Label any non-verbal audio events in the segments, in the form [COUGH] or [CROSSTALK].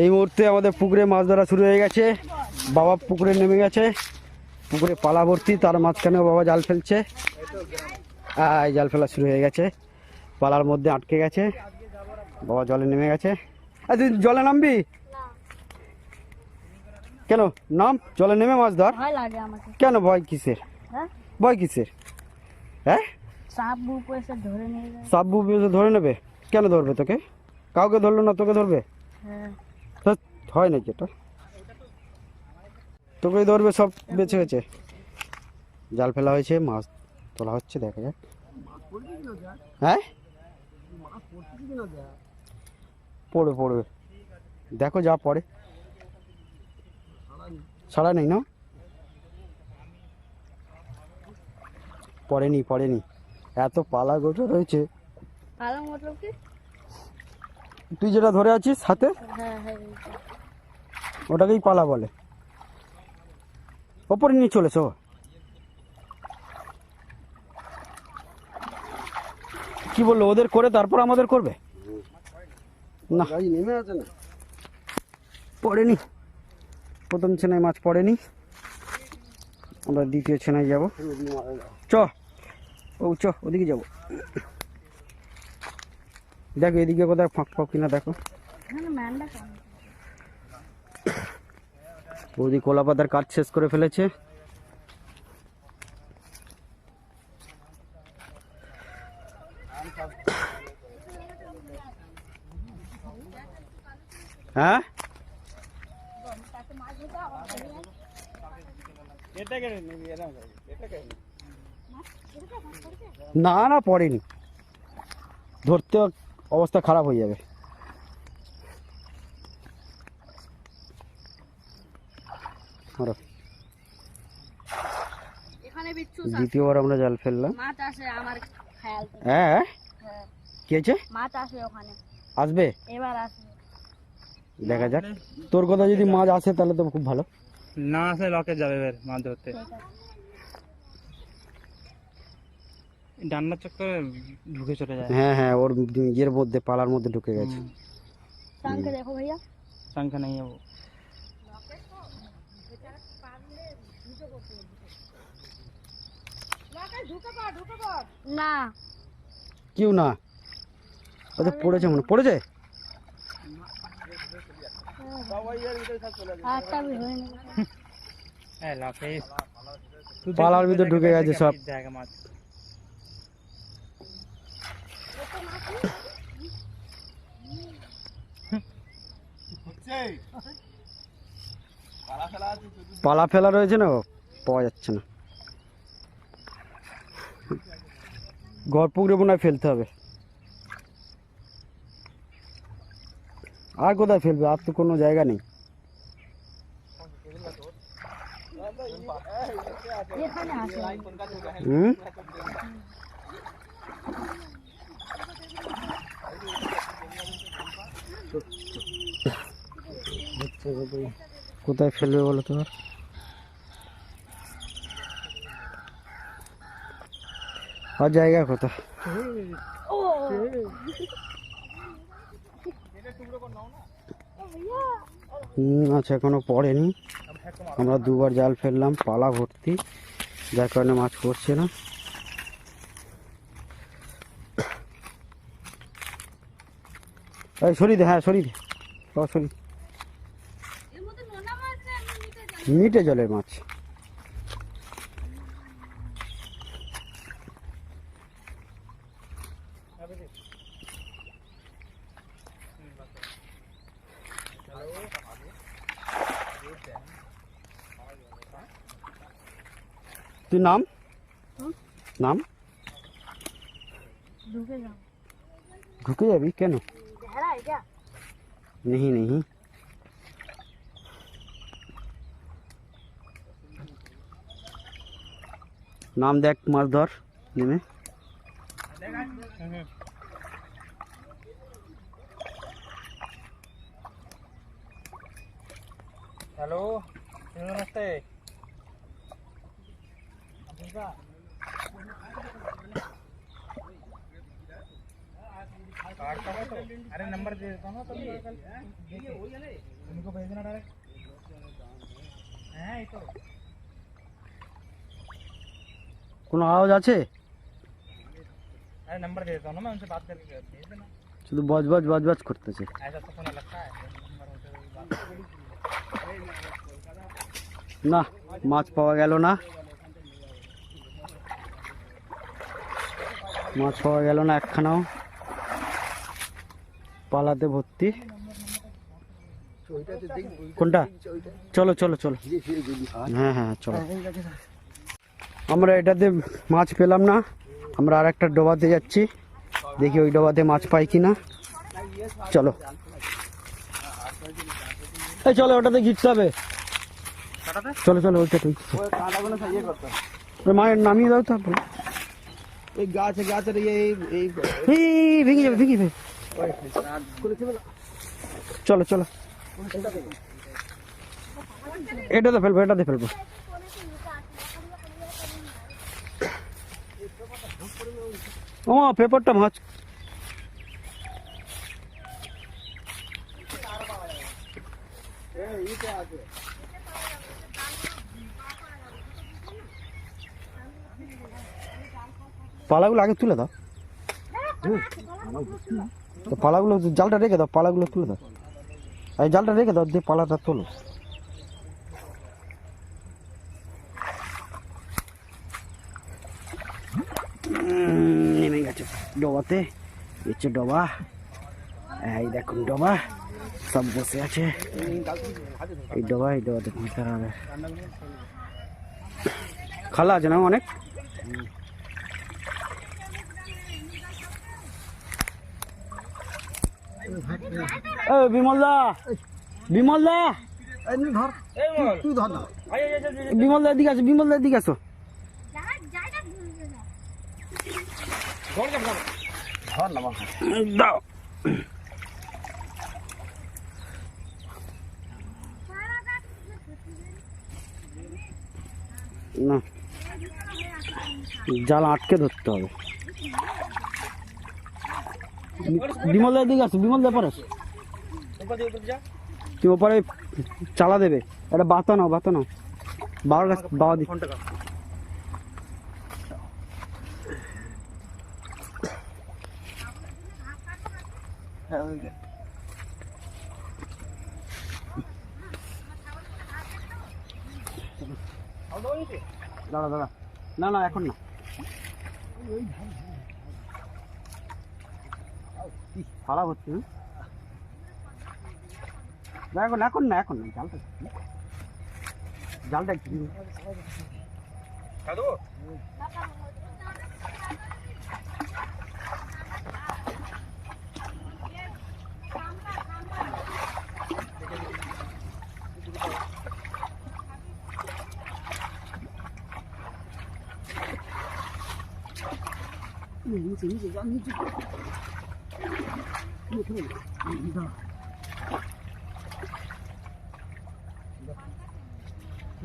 এই মুহূর্তে আমাদের পুকুরে মাছ ধরা শুরু হয়ে গেছে। বাবা পুকুরে নেমে গেছে। পুকুরে পালা ভর্তি তার মাঝখানেও বাবা জাল ফেলছে। আয় জাল ফেলা শুরু হয়ে গেছে। পালার মধ্যে আটকে গেছে। বাবা জলে নেমে গেছে। আয় তুই জলে নামবি? কেন? নাম? জলে নেমে মাছ ধর। কেন? ভয় কিসের? হ্যাঁ? ভয় কিসের? হ্যাঁ? সাপ বুপ এসে ধরে নেবে? কেন ধরবে তোকে? কাউকে ধরলো না তোকে ধরবে? হ্যাঁ। হয় নাকি এটা? তোকেই ধরবে সব বেঁচে বেছে। জাল ফেলা হয়েছে মাছ তোলা হচ্ছে দেখা যাক। হ্যাঁ? পড়বে পড়বে। দেখো যা পড়ে। ছাড়া নেই না? পড়েনি পড়েনি। এত পালা গোটা রয়েছে। তুই যেটা ধরে আছিস হাতে? হ্যাঁ হ্যাঁ এইটা। ওটাকেই পালা বলে। ওপরে নিয়ে চলেছ? কি বলল? ওদের করে তারপর আমাদের করবে? না। নেমে আছে না? পড়েনি। প্রথম ছেনায় মাছ পড়েনি। আমরা দ্বিতীয় ছেনায় যাব। চ। ও চ ওদিকে যাব। দেখো এদিকে কোথায় ফাঁক ফাঁক কিনা দেখো। বৌদি কলা পাতার কাজ শেষ করে ফেলেছে। হ্যাঁ? না না, পড়েনি। ধরতে অবস্থা খারাপ হয়ে যাবে। ধরো। দ্বিতীয়বার আমরা জাল ফেললাম। মাছ আসে আমার খেয়াল থেকে। হ্যাঁ হ্যাঁ। কি আসে ওখানে। আসবে? এবার দেখা যাক। তোর কথা যদি মাছ আসে তাহলে তো খুব ভালো। না আসলে লকে যাবে এবার মাছ ধরতে। ডান্নার চক্করে ঢুকে চলে যায়। হ্যাঁ হ্যাঁ ওর ইয়ের মধ্যে পালার মধ্যে ঢুকে গেছে। সাংকে দেখো ভাইয়া। সংখ্যা নেই যাব না। কেউ না। ওদের পড়েছে মনে পড়েছে? হ্যাঁ পালার ভিতর ঢুকে গেছে সব। জায়গা পালা ফেলা রয়েছে না পাওয়া যাচ্ছে না। ঘর পুকুরে মনে ফেলতে হবে। আর কোথায় ফেলবে? আর তো কোনো জায়গা নেই। হুম? কোথায় ফেলবে বলো তোমার আর জায়গা হুম আচ্ছা এখনও পড়েনি। আমরা দুবার জাল ফেললাম, পালা ভর্তি। যার কারণে মাছ পড়ছে না। সরি দে হ্যাঁ সরি দে। সরি মিটে জলের মাছ। তুই নাম নাম ঢুকে যাবি কেন নেই নেই নাম দেখ মাছ ধর নেমে हेलो नमस्ते अरे नंबर दे देता हूँ उनको भेज देना डायरेक्ट है तो কোনো আওয়াজ আছে अरे नंबर दे देता हूँ ना मैं उनसे बात करके भेज देना শুধু বজ বজ বজ বজ করতেছে ऐसा तो फोन लगता है नंबर होते हुए बात না মাছ পাওয়া গেল না মাছ পাওয়া গেল না একখানাও। পালাতে ভর্তি। কোনটা? চলো চলো চলো। হ্যাঁ হ্যাঁ চলো। আমরা এটাতে মাছ পেলাম না। আমরা আর একটা ডোবাতে যাচ্ছি। দেখি ওই ডোবাতে মাছ পাই কি না চলো। এই চলো ওটাতে ঘিরতে হবে। চলো চলো ওইটা ঠিক মায়ের নামিয়ে দাও তারপর। এই গাছ গাছের এই এই এই ভেঙে যাবে ভেঙে যাবে চলো চলো এটাতে ফেলব এটাতে ফেলব ও পেপারটা মাছ পালাগুলো আগে তুলে দাও। তো পালাগুলো জালটা রেখে দাও পালাগুলো তুলে দাও। এই জালটা রেখে দাও দিয়ে পালাটা তোলো। নেমে গেছে ডবাতে। নিচে ডবা। এই দেখুন ডবা সব বসে আছে। এই ডবা এই ডবাতে পৌঁছতে হবে। খালা আছে না অনেক? ও বিমল দা বিমল দা ধর তুই ধর না বিমল দা এদিকে আসো বিমল দা এদিকে আসো। না, জাল আটকে ধরতে হবে। বিমল দার দিকে আছে বিমল দা পারস তুই ওপারে চালা দেবে। এটা বাতা নাও বাতা নাও। বারো গাছ বাবা দিক দাঁড়া দাঁড়া। না না, এখন না। খারাপ হচ্ছে হ্যাঁ? না এখন এখন না এখন না জালটা জালটা একটু দিন। दो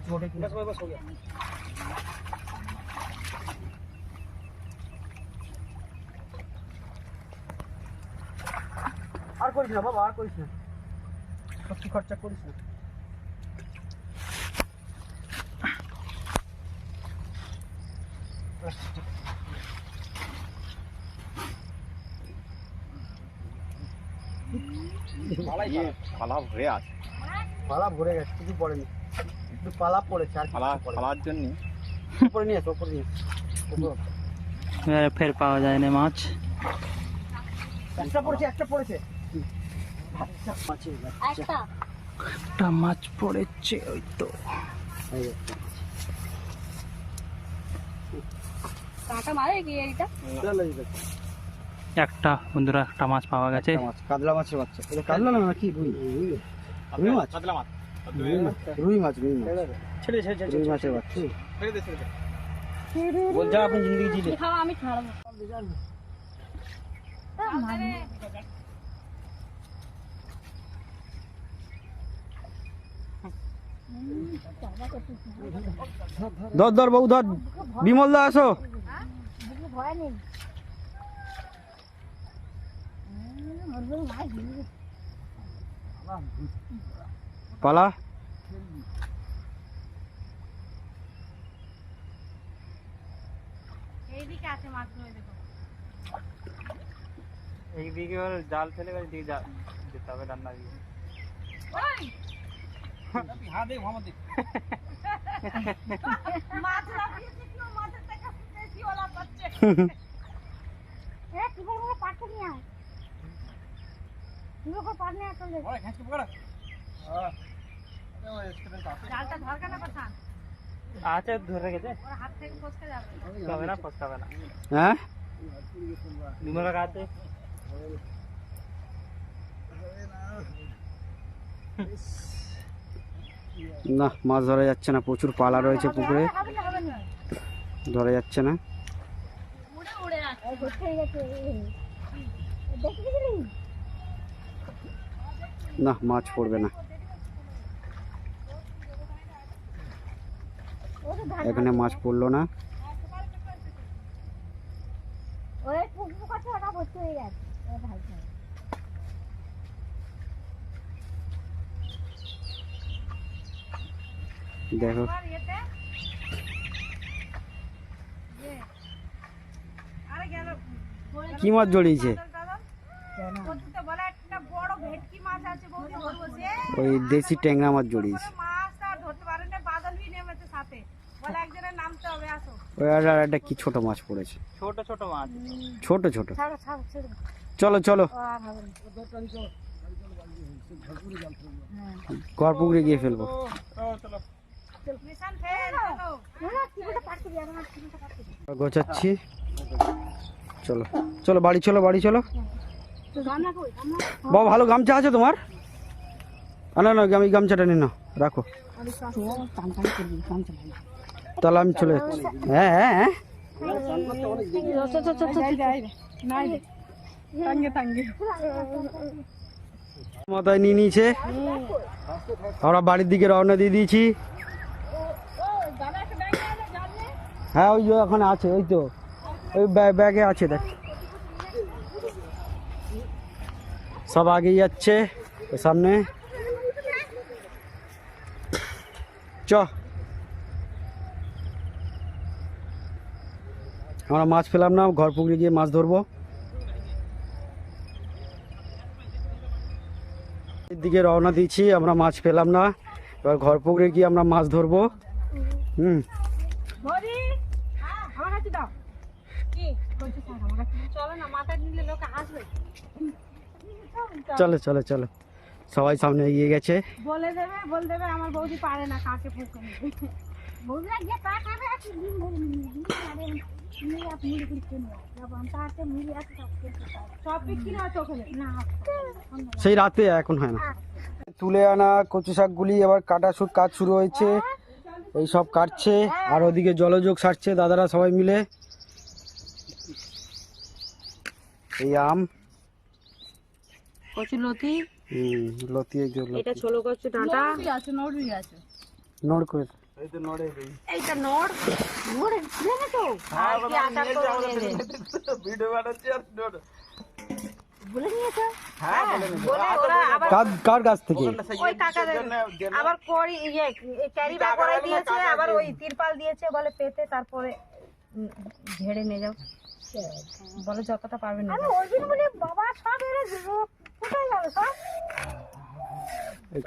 छोटे बस बस हो गया और कोई ना बाबा और कोई ना सब सबकी खर्चा कोई ना আছে। ভরে গেছে পড়েনি। একটু পড়েছে আর জন্য ফের পাওয়া যায় না মাছ। একটা পড়েছে একটা পড়েছে। একটা। মাছ পড়েছে ওই তো। কাটা মারে কি এইটা? একটা বন্ধুরা একটা মাছ পাওয়া গেছে। কাতলা মাছের বাচ্চা। কাতলা না কি রুই? রুই মাছ। কাতলা মাছ। রুই মাছ রুই মাছ ছেড়ে ছেড়ে রুই মাছের বাচ্চা। বল যা আপনি জিন্দেগি জিলে আমি ছাড়বো। ধর ধর বউ ধর। বিমল দা আসো। হ্যাঁ? ভয় নেই। পালা এইদিকে আছে মাছগুলো দেখো এইদিকে ওর জাল ফেলে গেছে দিয়ে যা- যেতে হবে রান্না দিয়ে ওই মাছ রাখিয়েছে কি ও মাছের থেকে বেশি ওলা পাচ্ছে এ কি বলব পাটকে নিয়ে আয় না কথা? আছে ধরে রেখেছে। ওর হাত থেকে ফসকে যাবে। ফসকাবে না ফসকাবে না। হ্যাঁ? দুমরা না মাছ ধরা যাচ্ছে না প্রচুর পালা রয়েছে পুকুরে। ধরা যাচ্ছে না। উড়ে উড়ে না মাছ পড়বে না। এখানে মাছ পড়ল না। দেখো। কি মাছ জড়িয়েছে কততে বলে একটা বড় ভেটকি মাছ আছে বৌদি ধরবো সে ওই দেশি ট্যাংরা মাছ জড়িয়েছে। আর একটা কি ছোট মাছ পড়েছে? ছোট ছোট মাছ। ছোট ছোট। চলো চলো। পুকুরে গিয়ে ফেলব। গোছাচ্ছি। চলো চলো বাড়ি চলো বাড়ি চলো। বাবা ভালো গামছা আছে তোমার? না না, আমি গামছাটা নিয়ে নাও রাখো। টান টান করবি টান টান তাহলে আমি চলে যাচ্ছি। হ্যাঁ হ্যাঁ হ্যাঁ। মাথায় নিয়ে নিয়েছে। আমরা বাড়ির দিকে রওনা দিয়ে দিয়েছি। হ্যাঁ ওই যে ওখানে আছে, ওই তো। ওই ব্যা- ব্যাগে আছে, দেখ। সব আগেই যাচ্ছে, ওই সামনে। চ। আমরা মাছ পেলাম না ঘর পুকুরে গিয়ে মাছ ধরবো। দিকে রওনা দিয়েছি আমরা মাছ পেলাম না। এবার ঘর পুকুরে গিয়ে আমরা মাছ ধরবো। হুম। হ্যাঁ চলো চলো চলো চলো। সবাই সামনে এগিয়ে গেছে। বলে দেবে বলে দেবে আমার বৌদি পারে না কাকে বৌদিরা গিয়ে তা খাবে আর কি আরে মুড়ি আপ মুড়ি যখন তাতে সব সব বিক্রি হয় তো ওখানে না সেই রাতে এখন হয় না। তুলে আনা কচু শাকগুলি এবার কাটা শুট কাজ শুরু হয়েছে। এই সব কাটছে আর ওদিকে জলযোগ সারছে দাদারা সবাই মিলে। এই আম। কচু লতি। হুম লতি এই যে এটা ছোলো কচু ডাঁটা। আছে নড়ি আছে। নড় করে। এইটা নড় নড়ে ছিল না তো? আর কি আচার করে দিয়ে দে। বলে নিয়েছো? হ্যাঁ বলে ওরা আবার কার কার কাছ থেকে? ওই কাকা আবার করি ইয়ে ক্যারি ব্যাগ করে দিয়েছে আবার ওই তিরপাল দিয়েছে বলে পেতে তারপরে ঝেড়ে নিয়ে যাও। বলে যতটা পারবে না ওই দিন বলে বাবা সব এর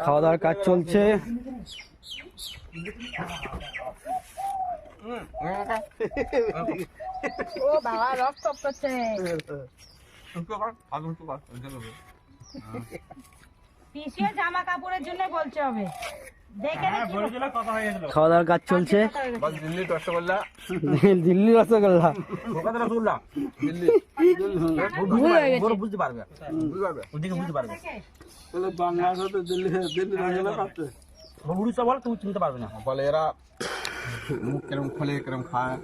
খাওয়া দাওয়ার কাজ চলছে। ও বাবা রক্ত করছে জামা কাপড়ের জন্য বলছে হবে। দেখে দেখি। কথা হয়ে খাওয়া দাওয়ার কাজ চলছে। দিল্লি রসগোল্লা। দিল্লি রসগোল্লা। বুঝতে পারবে বুঝতে পারবে। ওদিকে বুঝতে পারবে। বলে এরা মুখ কেরম খোলে কেরম খায়।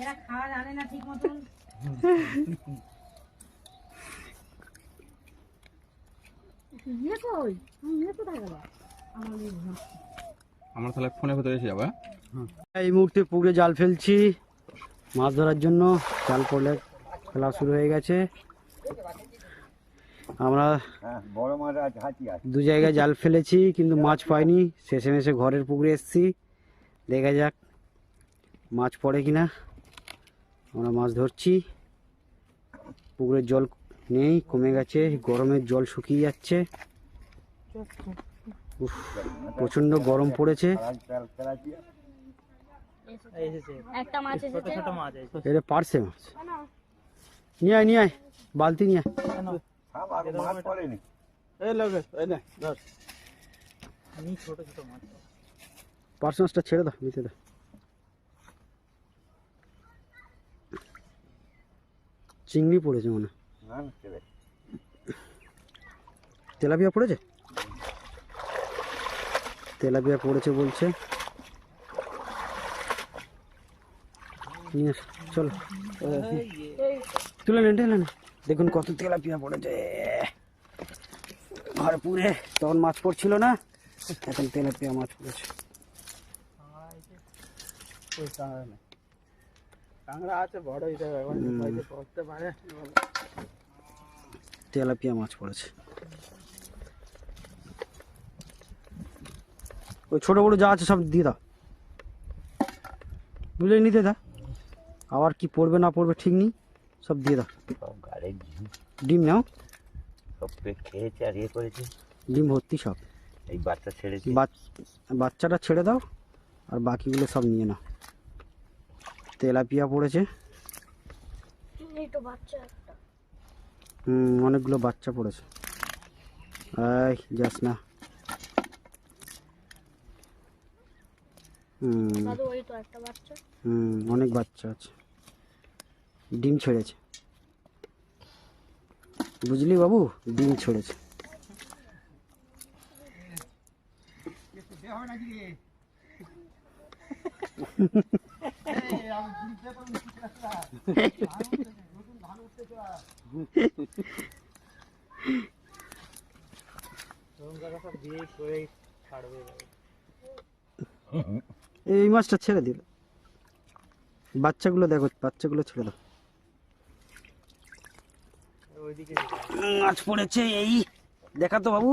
এরা খাওয়া জানে না ঠিক মতন [LAUGHS] ইয়ে কই ইয়ে কোথায় গেল আমার তাহলে ফোনে ভেতরে এসে যাবে এই মুহূর্তে পুকুরে জাল ফেলছি। মাছ ধরার জন্য জাল পড়লে খেলা শুরু হয়ে গেছে। আমরা হ্যাঁ বড় মাছ আছে হাতি আছে। দু জায়গায় জাল ফেলেছি কিন্তু মাছ পাইনি। শেষে মেশে ঘরের পুকুরে এসেছি। দেখা যাক মাছ পড়ে কিনা। আমরা মাছ ধরছি। পুকুরের জল নেই কমে গেছে গরমের জল শুকিয়ে যাচ্ছে। উফ, প্রচণ্ড গরম পড়েছে। এসেছে একটা মাছ ছোট এসেছে? ছোট মাছ এসেছে। এটা পারছে মাছ। নিয়ে আয় নিয়ে আয় বালতি নিয়ে পার্স মাছটা ছেড়ে দাও নিতে দাও। চিংড়ি পড়েছে মনে হয়। তেলাপিয়া পড়েছে? তেলাপিয়া পড়েছে বলছে। চলো। তুলে নেন নেন। দেখুন কত তেলাপিয়া পড়েছে। ভরপুরে। তখন মাছ পড়ছিল না এখন তেলাপিয়া মাছ পড়েছে। কাঁকড়া আছে বড় এটা এখন পড়তে পারে। তেলাপিয়া মাছ পড়েছে। ওই ছোট বড় যা আছে সব দিয়ে দাও। বুঝলে নিতে দা। আবার কি পড়বে না পড়বে ঠিক নেই সব দিয়ে দাও। ডিম। ডিম নাও। সব পেট খেয়েছে আর ইয়ে করেছে। ডিম ভর্তি সব। এই বাচ্চা বাচ- বাচ্চাটা ছেড়ে দাও আর বাকিগুলো সব নিয়ে নাও। তেলাপিয়া পড়েছে। এই তো বাচ্চা। হুম অনেকগুলো বাচ্চা পড়েছে। এই যাস না। হুম। দাদু ওই তো একটা বাচ্চা। হুম অনেক বাচ্চা আছে। ডিম ছেড়েছে। বুঝলি বাবু? ডিম ছেড়েছে। সব এই মাছটা ছেড়ে দিল। বাচ্চাগুলো দেখো, বাচ্চাগুলো ছেড়ে দাও। মাছ পড়েছে এই। দেখা তো বাবু।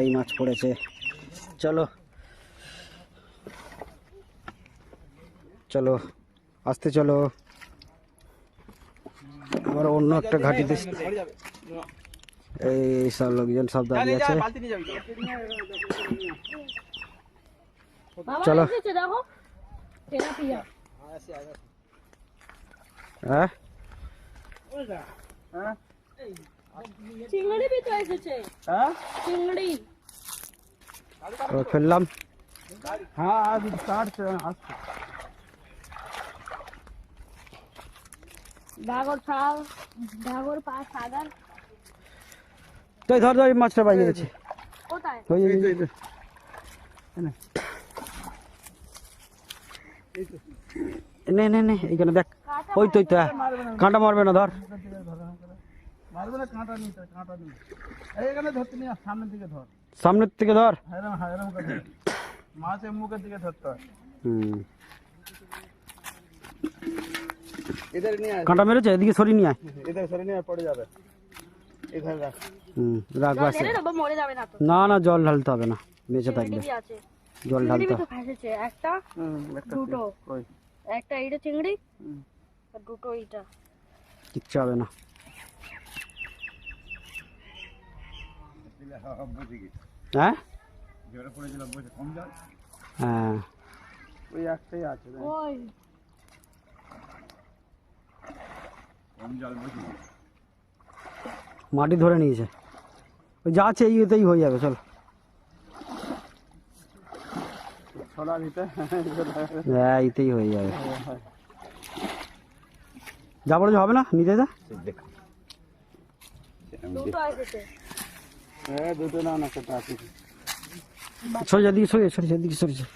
এই মাছ পড়েছে। চলো। চলো। আসতে চলো। আবার অন্য একটা ঘাটিতে পড়ে এই সব লোকজন সব দাঁড়িয়ে আছে। চলো। হ্যাঁ? হ্যাঁ? ফেললাম। হ্যাঁ আজ স্টার্ট আসছে। তো এই ধর ধর মাছটা বাইরে গেছে। কোথায়? ওই এই, এই, এই। নে নে নে এইখানে দেখ। ওই তো তো হ্যাঁ। কাঁটা মারবে না ধর। মারবে না কাঁটা নিতে কাঁটা নিয়ে। এইখানে ধরতে সামনের দিকে ধর। সামনের থেকে ধর। এরম হ্যাঁ এরম করে ধর। মাছের মুখের দিকে ধরতে হয়। হুম। এদের নিয়ে আয় কাঁটা মেরেছে এদিকে সরিয়ে নিয়ে আয় এদের সরে নিয়ে পড়ে যাবে এখানে রাখ হুম রাখ বাস ঢেলে দেবো মরে যাবে না তো না না জল ঢালতে হবে না বেঁচে থাকবে চিংড়ি আছে জল চিংড়ি ঢালতে বি হবে তো ফেসেছে একটা হুম একটা দুটো কই একটা এইটা চিংড়ি হুম। আর দুটো এইটা কিচ্ছু হবে না বুঝে গেছি হ্যাঁ যেটা পড়েছিল বুঝে কম জল হ্যাঁ ওই একটাই আছে দেখ। ওই কম জল বুঝে গেছি মাটি ধরে নিয়েছে ওই যা আছে এই এতেই হয়ে যাবে চল ছড়া দিতে হ্যাঁ এইতেই হয়ে যাবে যা বলে হবে না নিতে যা দেখ দুটো এসেছে হ্যাঁ দুটো না না সেটা আছে সরে যা দিকে সরে সরে যা দিকে সরে যা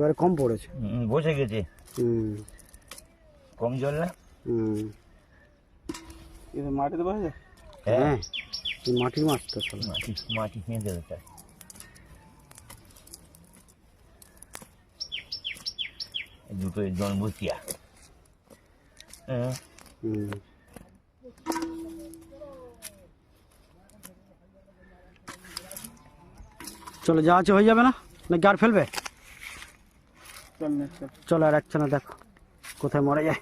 এবারে কম পড়েছে। হুম, বসে গেছে। হুম। কম জল না? হুম। কিন্তু মাটিতে বসে যায় হ্যাঁ এই মাটির মাছ তো সব। মাটি মাটি খেয়ে দেবে তাই দুটো জন্মতিয়া হ্যাঁ। হুম। চলো যা আছে হয়ে যাবে না? নাকি আর ফেলবে? চল আর একখানা দেখো কোথায় মরে যায়।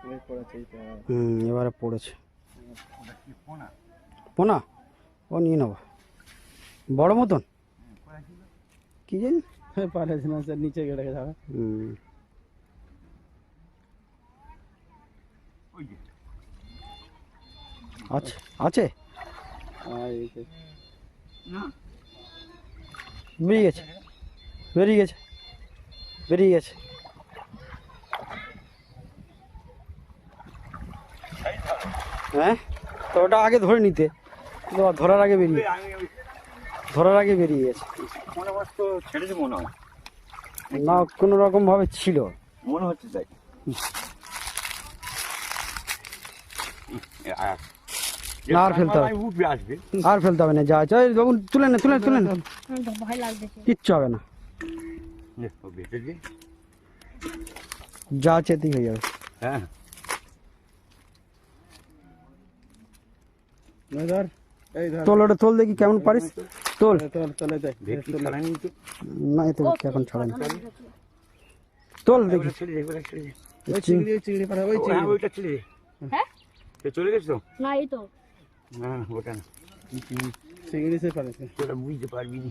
হুম এবারে পড়েছে। পোনা? ও নিয়ে নেব। বড় মতন? কি জানি? পারে না স্যার নিচে গেড়ে যাবে হুম। আছে আছে? বেরিয়ে গেছে। বেরিয়ে গেছে। বেরিয়ে গেছে। হ্যাঁ? তো ওটা আগে ধরে নিতে। ধরার আগে বেরিয়ে। ধরার আগে বেরিয়ে গেছে। ছেড়েছে মনে হয়। না কোনো রকম ভাবে ছিল। মনে হচ্ছে তাই। আর ফেলতে হবে। আর ফেলতে হবে না যা আছে ওই বাবু তুলে না তুলে তুলে না। কিচ্ছু হবে না। নে, ও বেঁচে দিয়ে যা এতেই হয়ে যাবে। হ্যাঁ এই ধর এই ধর তোল ওটা তোল দেখি কেমন পারিস। তোল। না এতে এখন ছাড়া তোল দেখি। চলে গেছে তো? না এই তো। হ্যাঁ ওটা না। চিংড়ি সে পারেছে তোরা বুঝতে পারবি না।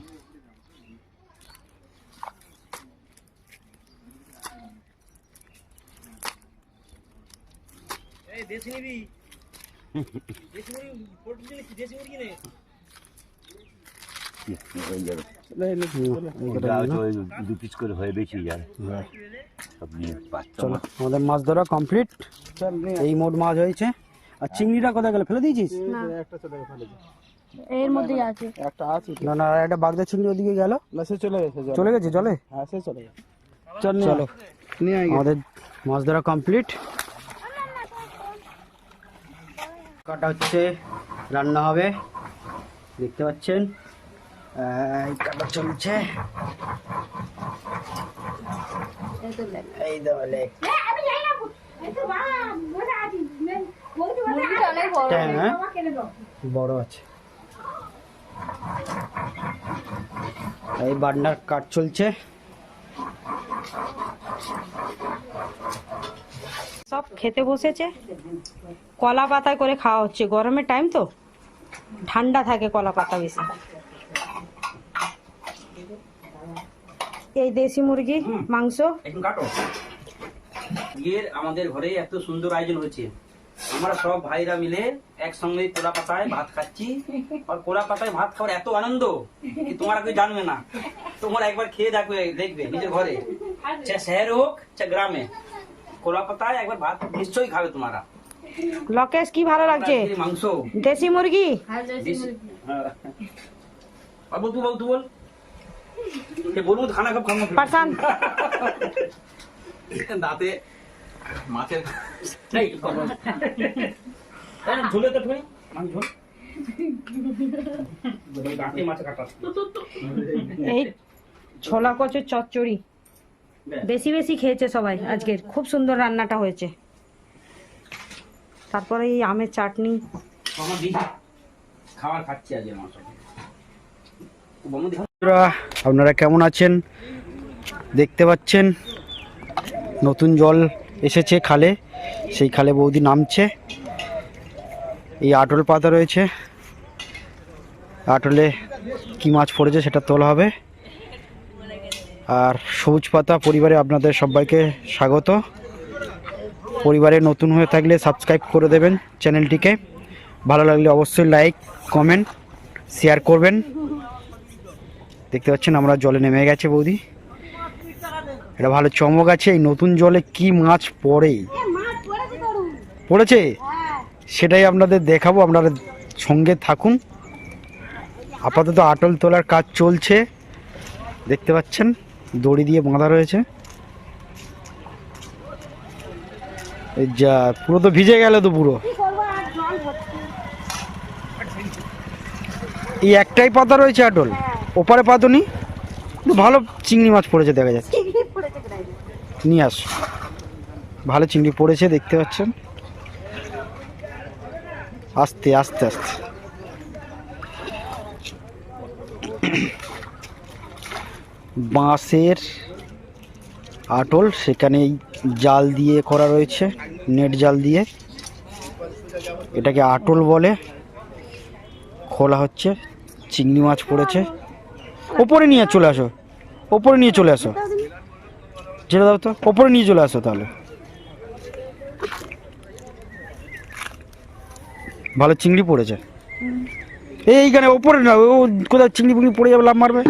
হয়ে যাবে লে আমাদের মাছ ধরা কমপ্লিট চল এই মোট মাছ হয়েছে। আর চিংড়িটা কোথায় গেলে? ফেলে দিয়েছিস? চলে এর মধ্যেই আছে। একটা আছে। না না একটা বাগদা চিংড়ি ওদিকে গেল। না সে চলে গেছে চলে গেছে জলে? হ্যাঁ সে চলে গেছে। চল চলো। নিয়ে আয়। আমাদের মাছ ধরা কমপ্লিট কাটা হচ্ছে, রান্না হবে। দেখতে পাচ্ছেন? কাটা চলছে। এই দলে হ্যাঁ? বড় আছে। এই বান্ডার কাট চলছে। সব খেতে বসেছে। কলা পাতায় করে খাওয়া হচ্ছে। গরমের টাইম তো। ঠান্ডা থাকে কলা পাতা বেশি। এই দেশি মুরগি মাংস। বিয়ের আমাদের ঘরে এত সুন্দর আয়োজন হয়েছে। আমরা সব ভাইরা মিলে একসঙ্গে কোলা পাতায় ভাত খাচ্ছি। আর কোলা পাতায় ভাত খাওয়ার এত আনন্দ কি তোমরা কেউ জানবে না। তোমরা একবার খেয়ে দেখবে দেখবে নিজের ঘরে। চাहे শহর হোক চাहे গ্রামে। কলা একবার ভাত নিশ্চয়ই খাবে তোমারা। লকেশ কি ভালো লাগছে? মাংস। দেশি মুরগি? হ্যাঁ, হ্যাঁ। বাবু তুই বল তুই বল। বলব খানা দাঁতে মাছের এই ছোলা কচুর চচ্চড়ি। বেশি বেশি খেয়েছে সবাই আজকের। খুব সুন্দর রান্নাটা হয়েছে। তারপরে এই আমের চাটনি। খাবার খাচ্ছি আজকে আপনারা কেমন আছেন? দেখতে পাচ্ছেন নতুন জল এসেছে খালে। সেই খালে বৌদি নামছে। এই আটল পাতা রয়েছে। আটলে কি মাছ পড়েছে সেটা তোলা হবে। আর সবুজ পাতা পরিবারে আপনাদের সবাইকে স্বাগত। পরিবারে নতুন হয়ে থাকলে সাবস্ক্রাইব করে দেবেন চ্যানেলটিকে। ভালো লাগলে অবশ্যই লাইক, কমেন্ট, শেয়ার করবেন। দেখতে পাচ্ছেন আমরা জলে নেমে গেছে বৌদি। এটা ভালো চমক আছে, এই নতুন জলে কি মাছ পড়ে? পড়েছে? সেটাই আপনাদের দেখাবো, আপনারা সঙ্গে থাকুন। আপাতত আটল তোলার কাজ চলছে। দেখতে পাচ্ছেন? দড়ি দিয়ে বাঁধা রয়েছে। যা পুরো তো ভিজে গেল তো পুরো। এই একটাই পাতা রয়েছে আটল? ওপারে পাতনি ভালো চিংড়ি মাছ পড়েছে দেখা যাচ্ছে। নিয়ে আস। ভালো চিংড়ি পড়েছে দেখতে পাচ্ছেন। আস্তে আস্তে আস্তে। বাঁশের আটল সেখানে জাল দিয়ে করা রয়েছে, নেট জাল দিয়ে। এটাকে আটল বলে। খোলা হচ্ছে, চিংড়ি মাছ পড়েছে। ওপরে নিয়ে চলে আসো, ওপরে নিয়ে চলে আসো। যেটা দাও তো, ওপরে নিয়ে চলে আসো তাহলে। ভালো চিংড়ি পড়েছে। এইখানে ওপরে না, ও কোথায় চিংড়ি ফুংড়ি পড়ে যাবে লাভ মারবে।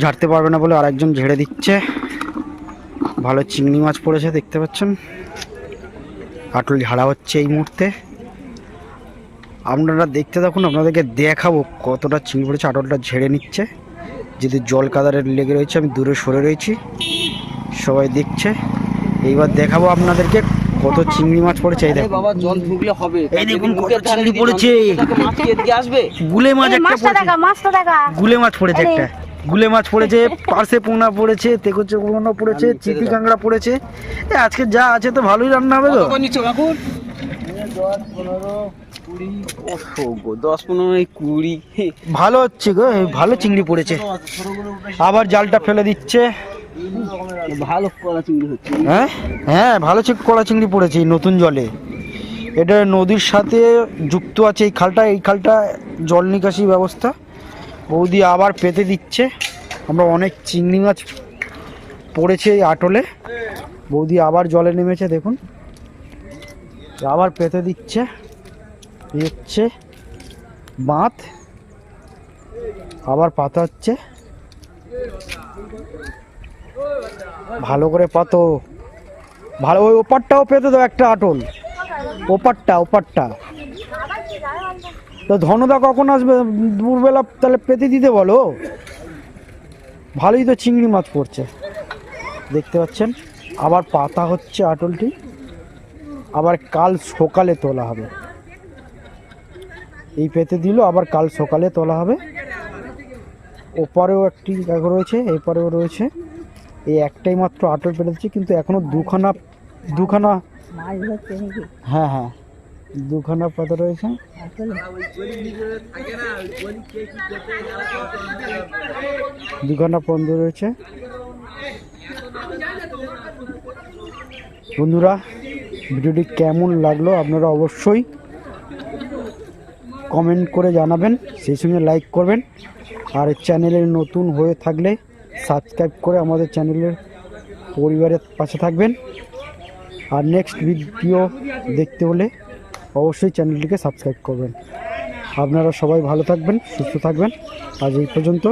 ঝাড়তে পারবে না বলে আরেকজন ঝেড়ে দিচ্ছে। ভালো চিংড়ি মাছ পড়েছে দেখতে পাচ্ছেন? আটল ঝাড়া হচ্ছে এই মুহূর্তে। আপনারা দেখতে থাকুন আপনাদেরকে দেখাবো কতটা চিংড়ি পড়েছে আটলটা ঝেড়ে নিচ্ছে। যদি জল কাদারে লেগে রয়েছে আমি দূরে সরে রয়েছি। সবাই দেখছে। এইবার দেখাবো আপনাদেরকে কত চিংড়ি মাছ পড়েছে এই দেখুন। বাবা জল ঢুকলে হবে। এই দেখুন কত চিংড়ি পড়েছে। মাছ কি এদিকে আসবে। গুলে মাছ একটা পড়েছে। মাছটা দেখা। গুলে মাছ পড়েছে একটা। গুলে মাছ পড়েছে পার্সে পোনা পড়েছে তেকুচে পোনা পড়েছে চিতি কাঁকড়া পড়েছে। এ আজকে যা আছে তো ভালোই রান্না হবে তো। পনেরো ভালো হচ্ছে গো ভালো চিংড়ি পড়েছে। আবার জালটা ফেলে দিচ্ছে। ভালো কলা চিংড়ি হচ্ছে। হ্যাঁ? হ্যাঁ ভালো কড়া চিংড়ি পড়েছে নতুন জলে। এটা নদীর সাথে যুক্ত আছে এই খালটা এই খালটা জল নিকাশি ব্যবস্থা। বৌদি আবার পেতে দিচ্ছে। আমরা অনেক চিংড়ি মাছ পড়েছে এই আটলে। বৌদি আবার জলে নেমেছে, দেখুন। আবার পেতে দিচ্ছে। হচ্ছে বাঁধ। আবার পাতা হচ্ছে। ভালো করে পাতো। ভালো, ওই ওপারটাও পেতে দাও একটা আটল। ওপারটা ওপারটা। তো ধনদা কখন আসবে? দুপুরবেলা তাহলে পেতে দিতে বলো। ভালোই তো চিংড়ি মাছ পড়ছে। দেখতে পাচ্ছেন আবার পাতা হচ্ছে আটলটি। আবার কাল সকালে তোলা হবে। এই পেতে দিল আবার কাল সকালে তোলা হবে। ওপারেও একটি রয়েছে এপারেও রয়েছে। এই একটাই মাত্র আটল পেরেছি কিন্তু এখনও দুখানা দুখানা হ্যাঁ হ্যাঁ। দুখানা পাতা রয়েছে। দুখানা বন্ধ রয়েছে। বন্ধুরা, ভিডিওটি কেমন লাগল আপনারা অবশ্যই কমেন্ট করে জানাবেন, সেই সঙ্গে লাইক করবেন। আর চ্যানেলের নতুন হয়ে থাকলে সাবস্ক্রাইব করে আমাদের চ্যানেলের পরিবারের পাশে থাকবেন। আর নেক্সট ভিডিও দেখতে হলে অবশ্যই চ্যানেলটিকে সাবস্ক্রাইব করবেন। আপনারা সবাই ভালো থাকবেন সুস্থ থাকবেন। আজ এই পর্যন্ত